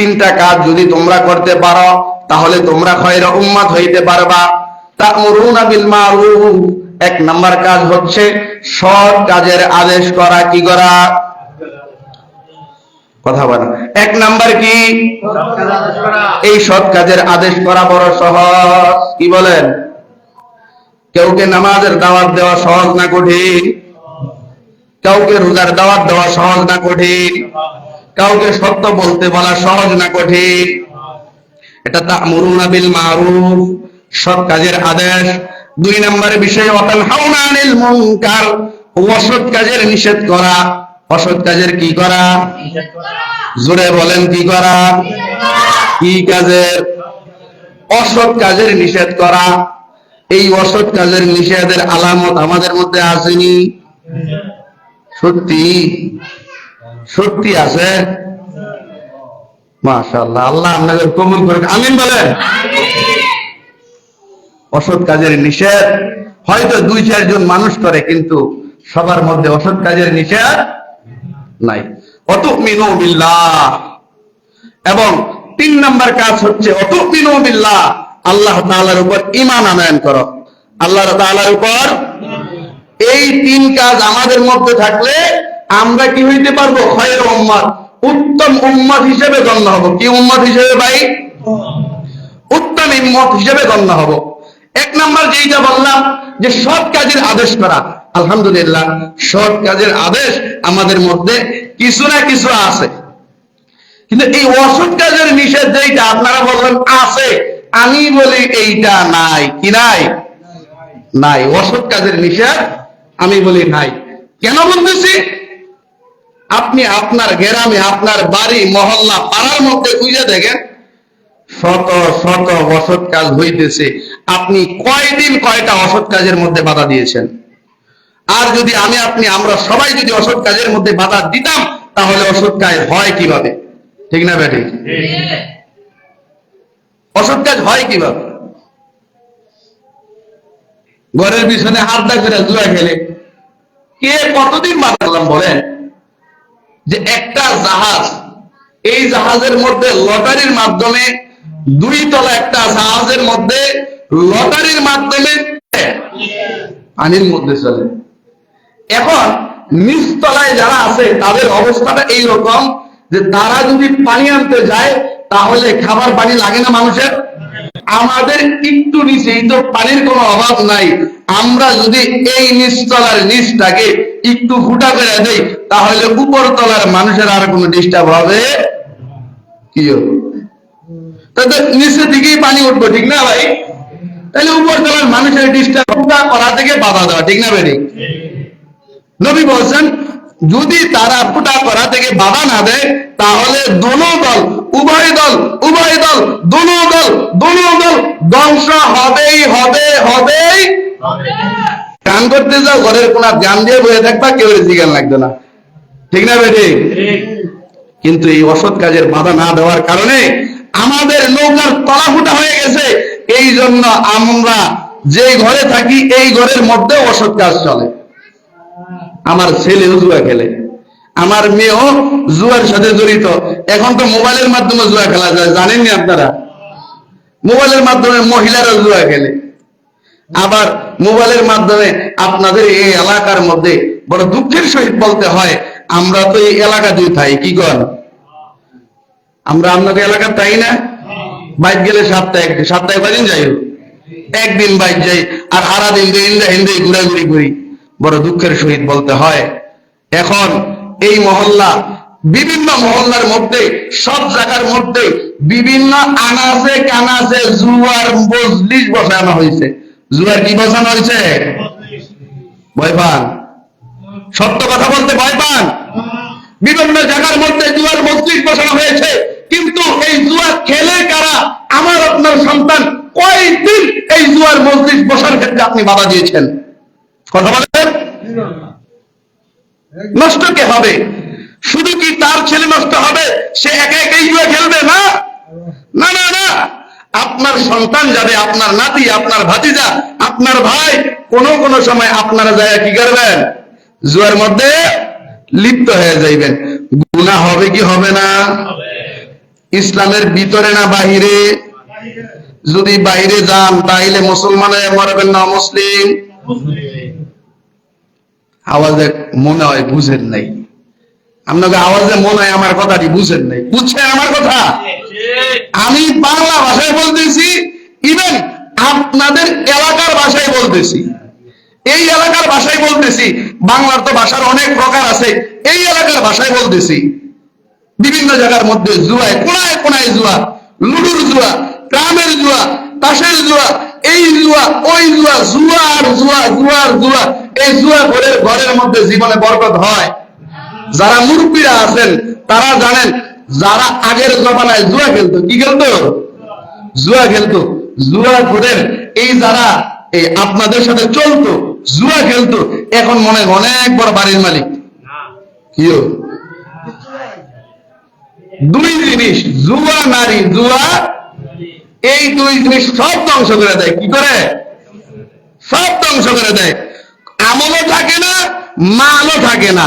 তিনটা কাজ যদি তোমরা করতে পারো, তাহলে তোমরা খয়রা উম্মাত হইতে পারবা। তা'মুরুনা বিল মারুফ। এক নাম্বার কাজ হচ্ছে সৎ কাজের আদেশ করা, কি করা? কথা বলেন। এক নাম্বার কি? এই সৎ কাজের আদেশ করা বড় সহজ। কি বলেন? কেউকে নামাজের দাওয়াত দেওয়া সহজ না কঠিন? কাউকে রোজার দাওয়াত দেওয়া সহজ না কঠিন? কাউকে সত্য বলতে বলা সহজ না কঠিন? এটা তা'মুরুনা বিল মারুফ, সৎ কাজের আদেশ। দুই নম্বরে বিষয় ওয়াতানহাউনা আনিল মুনকার, অসৎ কাজের নিষেধ করা। অসৎ কাজের কি করা? জোরে বলেন, কি করা? কি কাজের? অসৎ কাজের নিষেধ করা। এই অসৎ কাজের নিষেধের আলামত আমাদের মধ্যে আসেনি। সত্যি? সত্যি আছে? আল্লাহ আপনাদের কবুল করে আমিন বলেন। অসৎ কাজের নিষেধ। হয়তো দুই চারজন মানুষ করে, কিন্তু সবার মধ্যে অসৎ কাজের নিষেধ নাই। অত মিনু বিল্লাহ। এবং তিন নম্বর কাজ হচ্ছে অত মিনু বিল্লাহ। আল্লাহ তাআলার উপর ঈমান আনয়ন করো। আল্লাহ তাআলার উপর এই তিন কাজ আমাদের মধ্যে থাকলে আমরা কি হইতে পারব? খয়ের উম্মাদ। উত্তম উম্মাদ হিসেবে গণ্য হব। কি উম্মাদ হিসেবে ভাই? উত্তম ইম্মত হিসেবে গণ্য হব। এক নাম্বার যেইটা বললাম, যে সৎ কাজের আদেশ করা। আলহামদুলিল্লাহ, সৎ কাজের আদেশ আমাদের মধ্যে কিছু না কিছু আছে। কিন্তু এই অসৎ কাজের নিষেধ যেইটা আপনারা বললেন, আছে। আমি বলি এইটা নাই। কি নাই? নাই। অসৎ কাজের নিষেধ আমি বলি নাই। কেন বলতেছি? আপনি আপনার গ্রামে আপনার বাড়ি মহল্লা পাড়ার মধ্যে খুঁজে দেখেন শত শত অসৎ কাজ হইতেছে। আপনি কয়দিন কয়টা অসৎ কাজের মধ্যে বাধা দিয়েছেন? আর যদি আমি আপনি আমরা সবাই যদি অসৎ কাজের মধ্যে বাধা দিতাম তাহলে অসৎ কাজ হয় কীভাবে? ঠিক না ব্যাটি অসৎ কাজ হয় কীভাবে? ঘরের পিছনে হাত দা করে জুয়া খেলে কে কতদিন বাঁধলাম বলেন? যে একটা জাহাজ, এই জাহাজের মধ্যে লটারির মাধ্যমে দুই তলা একটা জাহাজের মধ্যে লটারির মাধ্যমে পানির মধ্যে চলে। এখন নিচতলায় যারা আছে, তাদের অবস্থাটা এই রকম যে তারা যদি পানি আনতে যায়, তাহলে খাবার পানি লাগে না মানুষের। আমাদের একটু নিচেই তো পানির কোনো অভাব নাই। আমরা যদি এই নিচতলার নিচটাকে একটু ফুটা করে দেই, তাহলে উপর তলার মানুষের আর কোনো ডিস্টার্ব হবে কি? তাহলে নিচের দিকেই পানি উঠবো, ঠিক না ভাই? তাহলে উপর তলার মানুষের ডিস্টার্ব ফুটা করা থেকে বাধা দেওয়া, ঠিক না ভাই নবী বলছেন, যদি তারা ফুটা করা থেকে বাধা না দেয়, তাহলে দোনো দল উভয় দল উভয় দল, দোনো দল দোনো দল ধ্বংস হবেই হবে হবেই। গান করতে যাও, ঘরের কোন গান দিয়ে বসে থাকবা, কেউ জিজ্ঞান লাগবে না ঠিক না বেটি? কিন্তু এই অসৎ কাজের বাধা না দেওয়ার কারণে আমাদের নৌকার তলা ফুটা হয়ে গেছে। এই জন্য আমরা যে ঘরে থাকি, এই ঘরের মধ্যে অসৎ কাজ চলে। আমার ছেলেও জুয়া খেলে। আমার মেয়েও জুয়ার সাথে জড়িত। এখন তো মোবাইলের মাধ্যমে জুয়া খেলা যায়, জানেননি আপনারা? মোবাইলের মাধ্যমে মহিলারা জুয়া খেলে। আবার মোবাইলের মাধ্যমে আপনাদের এই এলাকার মধ্যে বড় দুঃখের সহিত বলতে হয়, আমরা তো এই এলাকা দুই থাই কি কর আমরা আপনাদের এলাকা তাই না? বাইক গেলে সপ্তাহে একদিন সপ্তাহে কদিন যাই একদিন বাইক যাই, আর সারা দিন হিন্দে হিন্দে ঘুরাঘুরি করি। বড় দুঃখের সহিত বলতে হয়। এখন এই মহল্লা, বিভিন্ন মহল্লার মধ্যে, সব জায়গার মধ্যে বিভিন্ন আনাসে কানাসে জুয়ার মজলিস বসানো হয়েছে। জুয়ার কি বসানো হয়েছে? ভয় পান। সত্য কথা বলতে ভয় পান। বিভিন্ন জায়গার মধ্যে জুয়ার মসজিদ বসানো হয়েছে। কিন্তু এই জুয়া খেলে কারা? আমার, আপনার সন্তান কয়দিন এই জুয়ার মসজিদ বসার ক্ষেত্রে আপনি বাধা দিয়েছেন? কথা বলেন? নষ্ট কে হবে? শুধু কি তার ছেলে নষ্ট হবে? সে একা একাই জুয়া খেলবে, না? না না না। আপনার সন্তান যাবে, আপনার নাতি, আপনার ভাতিজা, আপনার ভাই, কোন কোন সময় আপনারা যায় কি করবেন? জুয়ার মধ্যে লিপ্ত হয়ে যাইবেন। গুণা হবে কি হবে না? ইসলামের ভিতরে না বাহিরে? যদি বাইরে যান, তাইলে মুসলমান মরবেন না মুসলিম? আওয়াজে মনে হয় বুঝেন নাই। আপনাকে আওয়াজে মনে হয় আমার কথাটি বুঝেন নাই। বুঝছেন আমার কথা? আমি বাংলা ভাষায় বলতেছি ইভেন আপনাদের এলাকার ভাষায় বলতেছি। এই এলাকার ভাষায় বলতেছি, বাংলার তো ভাষার অনেক প্রকার আছে, এই এলাকার ভাষায় বলতেছি। বিভিন্ন জায়গার মধ্যে জুয়ায় কোনায় কোনায় জুয়া, লুডুর জুয়া গ্রামের জুয়া, তাসের জুয়া এই জুয়া, ওই জুয়া জুয়া আর জুয়া জুয়ার জুয়া, এই জুয়া ঘরের ঘরের মধ্যে জীবনে বরকত হয়। যারা মুরব্বীরা আছেন, তারা জানেন, যারা আগের জমানায় জুয়া খেলতো, কি খেলতো? জুয়া খেলতো। জুয়া ঘরের এই যারা, এই আপনাদের সাথে চলতো, জুয়া খেলতো, এখন মনে হয় অনেক বড় বাড়ির মালিক। কিও? দুই জিনিস, জুয়া নারী, জুয়া এই দুই জিনিস সব ধ্বংস করে দেয়। কি করে? সব ধ্বংস করে দেয়। আমলও থাকে না, মালও থাকে না।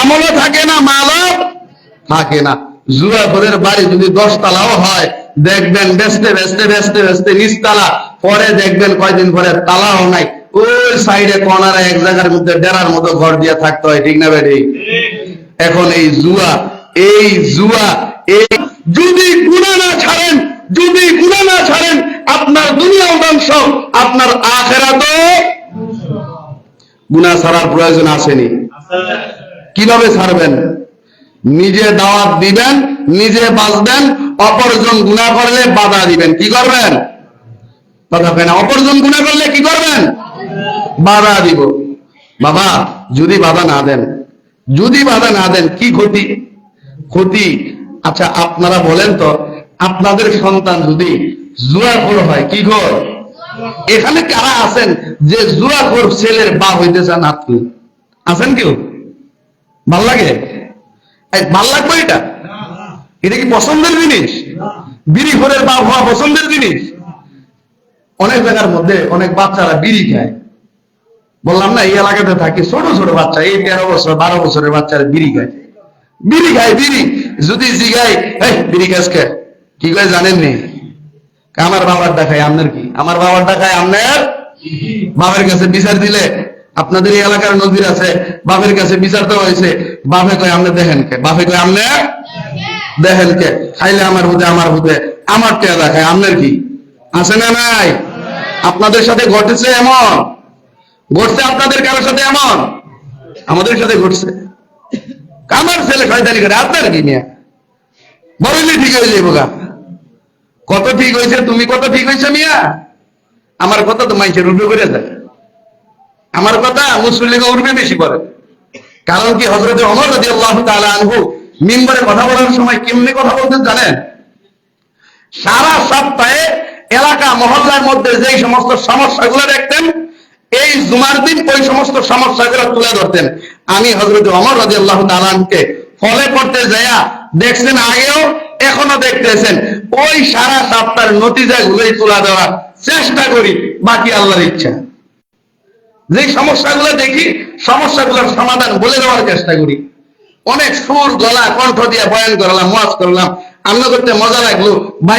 আমলও থাকে না, মালও থাকে না। জুয়া বাড়ি যদি দশ তালাও হয়, দেখবেন বেচতে বেচতে বেচতে বেচতে নিচতলা। পরে দেখবেন কয়দিন পরে তালাও নাই। ওই সাইডে কর্নারে এক জায়গার মধ্যে ডেরার মতো ঘর দিয়ে থাকতে হয়, ঠিক না বেটি? এখন এই জুয়া এই জুয়া, এই যদি গুণা না ছাড়েন যদি গুণা না ছাড়েন, আপনার দুনিয়া ধ্বংস আপনার আখেরা তো গুণা ছাড়ার প্রয়োজন আসেনি। কীভাবে ছাড়বেন? নিজে দাওয়াত দিবেন, নিজে বাঁচবেন, অপরজন গুণা করলে বাধা দিবেন। কি করবেন? বাধা পেন অপরজন গুণা করলে কি করবেন? বাধা দিব। বাবা, যদি বাধা না দেন, যদি বাধা না দেন, কি ক্ষতি? ক্ষতি? আচ্ছা আপনারা বলেন তো আপনাদের সন্তান যদি জুয়াখোর হয়, কি ঘর? এখানে কারা আছেন যে জুয়াখোর ছেলের বা হইতে চান আপনি আছেন কেউ? ভালো লাগে? ভালো লাগবে এটা? এটা কি পছন্দের জিনিস? বিড়ি ঘরের বাপ হওয়া পছন্দের জিনিস? অনেক জায়গার মধ্যে অনেক বাচ্চারা বিড়ি খায়। বললাম না, এই এলাকাতে থাকি ছোট ছোট বাচ্চা, এই তেরো বছর, বারো বছরের বাচ্চারা বিড়ি খায়। বিড়ি খায়, বিড়ি। যদি এই, বিড়ি খাস কে? কি করে জানেননি? আমার বাবার দেখায় আপনার কি? আমার বাবার দেখায় আপনার? বাবার কাছে বিচার দিলে আপনাদের এই এলাকার নদীর আছে, বাপের কাছে বিচার দেওয়া হয়েছে। বাপে কয়, আপনি দেখেন কে? বাপে কয়, আপনি দেখেন কে? খাইলে আমার হুদে আমার হুদে আমার টেয়া দেখায় আপনার কি? আছে না নাই? আপনাদের সাথে ঘটেছে এমন? ঘটছে আপনাদের কারোর সাথে এমন? আমাদের সাথে ঘটছে। আমার ছেলে শয়তানি করে, আপনার কি নিয়ে বলিনি ঠিক হয়ে যাইব গা। কত ঠিক হয়েছে? তুমি কত ঠিক হয়েছে মিয়া? আমার কথা তো মাইসের উঠে করে দেয়। আমার কথা মুসলিমে উঠবে বেশি করে। কারণ কি হজরত অমর রাজি আল্লাহ তাআলা আনহু মিম্বরে কথা বলার সময় কেমনি কথা বলতেন জানেন? সারা সপ্তাহে এলাকা মহল্লার মধ্যে যেই সমস্ত সমস্যাগুলো দেখতেন, এই জুমার দিন ওই সমস্ত সমস্যাগুলো তুলে ধরতেন। আমি হজরত অমর রাজি আল্লাহ তালানকে ফলে পড়তে যাইয়া দেখছেন আগেও এখনও দেখতেছেন, ওই সারা সপ্তাহের নতিজাগুলোই তুলে দেওয়ার চেষ্টা করি, বাকি আল্লাহর ইচ্ছা। যে সমস্যাগুলো দেখি, সমস্যাগুলোর সমাধান বলে দেওয়ার চেষ্টা করি। অনেক সুর, গলা, কণ্ঠ দিয়ে বয়ান করলাম মজ করলাম আমরা করতে মজা লাগল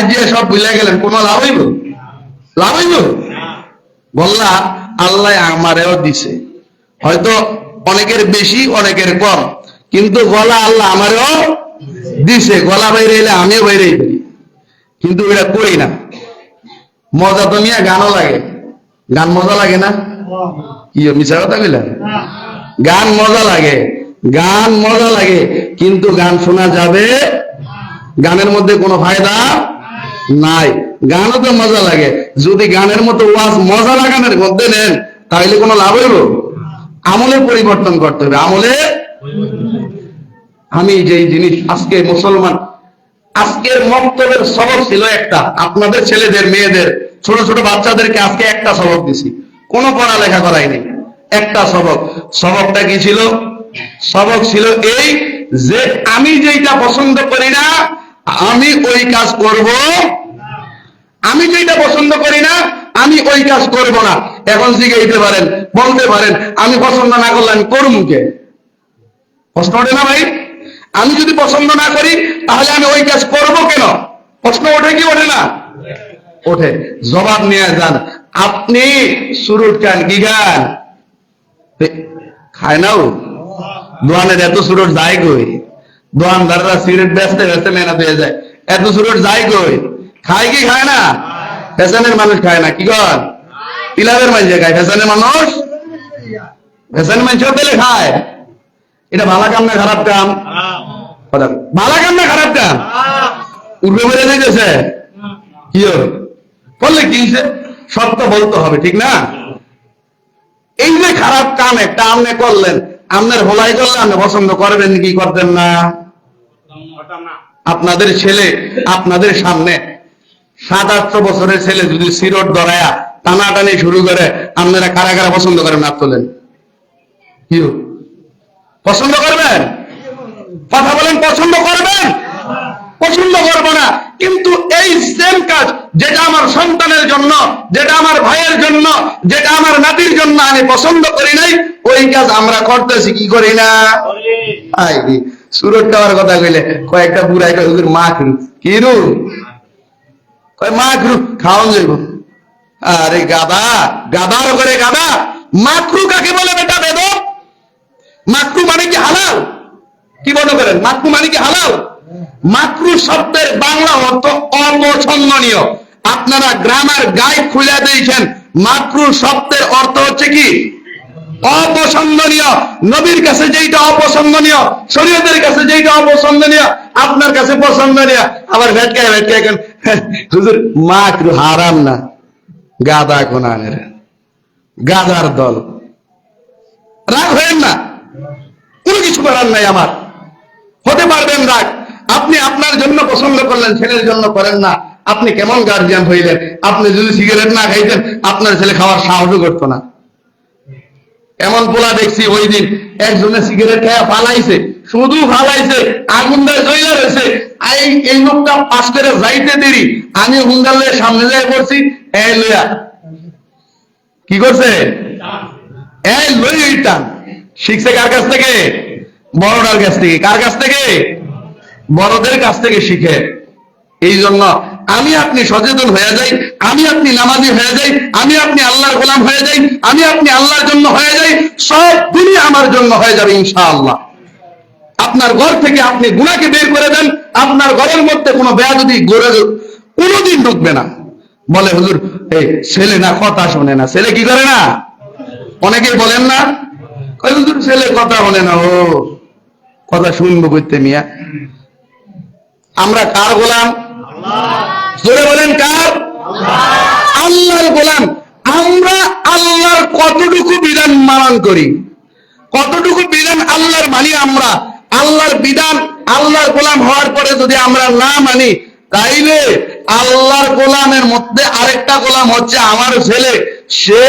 দিয়ে সব ভুলে গেলেন, কোনো লাভ হইব? লাভ হইব? বললা, আল্লাহ আমারেও দিছে। হয়তো অনেকের বেশি, অনেকের কম, কিন্তু গলা আল্লাহ আমারও দিছে, গলা বাইরে এলে আমিও বাইরে কিন্তু এটা করি না। মজা তো মিয়া, গানও লাগে। গান মজা লাগে না? কি মিছা কথা কইলাম গান মজা লাগে। গান মজা লাগে, কিন্তু গান শোনা যাবে? গানের মধ্যে কোনো ফায়দা নাই। গানও তো মজা লাগে। যদি গানের মতো ওয়াজ মজা লাগানোর মধ্যে নেন তাহলে কোনো লাভ হইব? আমলের পরিবর্তন করতে হবে। আমলে আমি যেই জিনিস আজকে মুসলমান, আজকের মক্তবের সবক ছিল একটা। আপনাদের ছেলেদের, মেয়েদের, ছোট ছোট বাচ্চাদেরকে আজকে একটা সবক দিছি। কোনো পড়ালেখা করাইনি একটা সবক। সবকটা কি ছিল? সবক ছিল এই যে আমি যেটা পছন্দ করি না, আমি ওই কাজ করব। আমি যেটা পছন্দ করি না, আমি ওই কাজ করব না। এখন জিজ্ঞাসা পারেন, বলতে পারেন, আমি পছন্দ না করলে আমি করব কে? প্রশ্ন ওঠে না ভাই? আমি যদি পছন্দ না করি তাহলে আমি ওই কাজ করব কেন? প্রশ্ন ওঠে কি ওঠে না? ওঠে। জবাব নিয়ে যান। আপনি সুরুট খান কি এ, খায় নাও দোয়ানের এত সুরট যায় কই? দোয়ানদাররা সিগারেট বেচতে বেচতে মেহনত হয়ে যায়। এত সুরট যায় কই? খায় কি খায় না? ফ্যাশনের মানুষ খায় না কি কর? পিলাবের মানুষ খায়। ফ্যাশনের মানুষ? ফ্যাশনের মানুষ পেলে খায়। এটা ভালো কাম না খারাপ কাম? ভালো কাম না খারাপ কাম? উর্বে দিতেছে। কি বললে কি সত্য বলতে হবে, ঠিক না? এই যে খারাপ কাম একটা করলেন হোলাই করলে আপনি পছন্দ করবেন কি করতেন না? আপনাদের ছেলে, আপনাদের সামনে সাত আটশো বছরের ছেলে যদি সিরট ধরায়া টানাটানি শুরু করে, আপনারা কারা কারা পছন্দ করেন না তোলেন? কি? পছন্দ করবেন? কথা বলেন, পছন্দ করবেন? পছন্দ করব না। কিন্তু এই সেম কাজ যেটা আমার সন্তানের জন্য, যেটা আমার ভাইয়ের জন্য, যেটা আমার নাতির জন্য আমি পছন্দ করি নাই, ওই কাজ আমরা করতেছি, কি করি না? সুরত দেওয়ার কথা কইলে, কয়েকটা বুড়াই কয় হুজুর মা খুরু কি রু কয় মা খুরু খাওয়ান যাইব। আরে গাদা গাদার করে গাদা মাকরু কাকে বলে বেটা? মাকরু মানে কি হালাল? কি মনে করেন মাকরু মানে কি হালাল? মাকরু শব্দের বাংলা অর্থ অপছন্দনীয় আপনারা গ্রামার গাই খুলে দিয়েছেন। মাকরু শব্দের অর্থ হচ্ছে কি? অপছন্দনীয়। নবীর কাছে যেইটা অপছন্দনীয়, শরীয়তের কাছে যেইটা অপছন্দনীয়, আপনার কাছে পছন্দনীয়। আবার ভেটকায় ভেটকায় এখন হুজুর, মাকরু হারাম না। গাদা কোনানের গাদার দল। রাগ হয়েন না। কোনো কিছু করার নাই আমার। হতে পারবেন রাগ আপনি আপনার জন্য পছন্দ করলেন, ছেলের জন্য করেন না। আপনি কেমন গার্জিয়ান হইলেন? আপনি যদি সিগারেট না খাইতেন, আপনার ছেলে খাওয়ার সাহসও করতো না। এমন পোলা দেখছি ওই দিন একজনে সিগারেট খেয়ে ফালাইছে। শুধু ফালাইছে আগুনটা জইলা রয়েছে। এই লোকটা পাশ করে যাইতে দেরি। আমি হুন্ডালে সামনে যাই পড়ছি। এই লইয়া। কি করছে? এই লই টান শিখছে কার কাছ থেকে? বড়টার কাছ থেকে। কার কাছ থেকে? বড়দের কাছ থেকে শিখে। এই জন্য আমি আপনি সচেতন হয়ে যাই, আমি আপনি নামাজি হয়ে যাই, আমি আপনি আল্লাহর গোলাম হয়ে যাই, আমি আপনি আল্লাহর জন্য হয়ে যাই, সব দুনিয়া আমার জন্য হয়ে যাবে ইনশাআল্লাহ। আপনার ঘর থেকে আপনি গুণাকে বের করে দেন, আপনার ঘরের মধ্যে কোনো বেয়া যদি গড়ে কোনোদিন ঢুকবে না। বলে হুজুর, এই ছেলে না, কথা শোনে না। ছেলে কি করে না? অনেকে বলেন না হুজুর ছেলে কথা বলে না, ও কথা শুনব করতে মিয়া। আমরা কার গোলাম? জোরে বলেন কার? আল্লাহর গোলাম। আমরা আল্লাহর কতটুকু বিধান মানন করি? কতটুকু বিধান আল্লাহর মানি আমরা? আল্লাহর বিধান আল্লাহর গোলাম হওয়ার পরে যদি আমরা না মানি, তাইলে আল্লাহর গোলামের মধ্যে আরেকটা গোলাম হচ্ছে আমার ছেলে। সে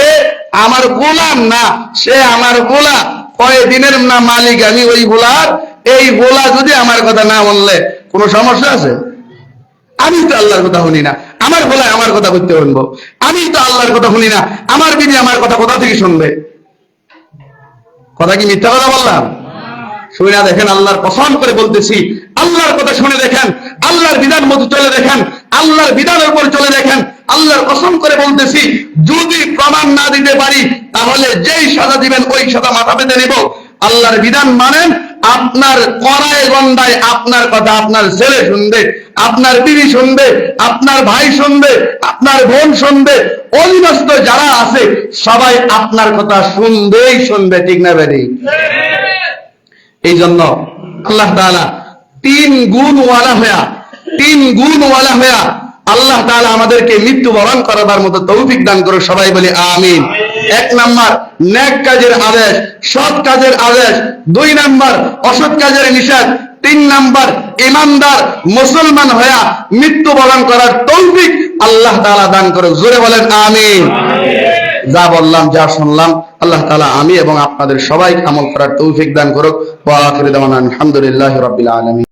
আমার গোলাম না, সে আমার গোলা কয় দিনের না মালিক আমি ওই গোলার? এই গোলা যদি আমার কথা না বললে, কোনো সমস্যা আছে? আমি তো আল্লাহর কথা শুনি না। আমার গোলায় আমার কথা করতে শুনব। আমি তো আল্লাহর কথা শুনি না। আমার বিবি আমার কথা কোথা থেকে শুনবে? কথা কি মিথ্যা কথা বললাম? শুনে দেখেন, আল্লাহর পছন্দ করে বলতেছি। আল্লাহর কথা শুনে দেখেন, আল্লাহর বিধান মতো চলে দেখেন, আল্লাহর বিধানের উপর চলে দেখেন। আল্লাহর কসম করে বলতেছি, যদি প্রমাণ না দিতে পারি, তাহলে যেই সাজা দিবেন, ওই সাজা মাথা পেতে নেব। আল্লাহর বিধান মানেন, আপনার কড়ায় গন্ডায় আপনার কথা আপনার ছেলে শুনবে, আপনার বিবি শুনবে, আপনার ভাই শুনবে, আপনার বোন শুনবে, অধীনস্থ যারা আছে, সবাই আপনার কথা শুনবেই শুনবে, ঠিক না বেরি এই জন্য আল্লাহ তাআলা তিন গুণওয়ালা হইয়া, তিন গুণওয়ালা হইয়া আল্লাহ তাআলা আমাদেরকে মৃত্যু বরণ করাবার মতো তৌফিক দান করে সবাই বলি আমিন। এক নাম্বার ন্যাক কাজের আদেশ সৎ কাজের আদেশ। দুই নাম্বার অসৎ কাজের নিষেধ। তিন নাম্বার ইমানদার মুসলমান হইয়া মৃত্যু বরণ করার তৌফিক আল্লাহ তাআলা দান করে জোরে বলেন আমিন। যা বললাম যা শুনলাম আল্লাহ তালা আমি এবং আপনাদের সবাই আমল করার তৌফিক দান করুক। আলহামদুলিল্লাহ রাব্বিল আলামিন।